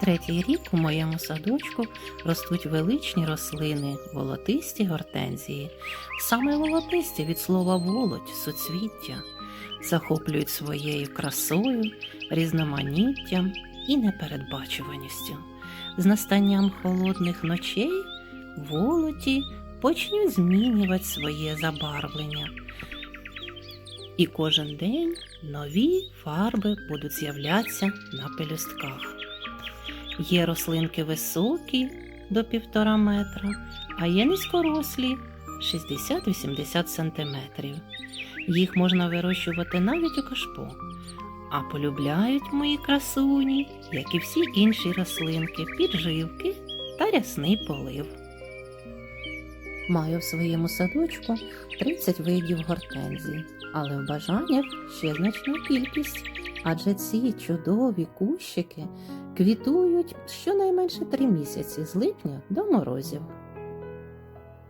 Третій рік у моєму садочку ростуть величні рослини, волотисті гортензії. Саме волотисті від слова волоть, суцвіття, захоплюють своєю красою, різноманіттям і непередбачуваністю. З настанням холодних ночей волоті почнуть змінювати своє забарвлення. І кожен день нові фарби будуть з'являтися на пелюстках. Є рослинки високі до півтора метра, а є низькорослі 60-80 сантиметрів. Їх можна вирощувати навіть у кашпо. А полюбляють мої красуні, як і всі інші рослинки, підживки та рясний полив. Маю в своєму садочку 30 видів гортензій, але в бажаннях ще значна кількість, адже ці чудові кущики квітують щонайменше три місяці з липня до морозів.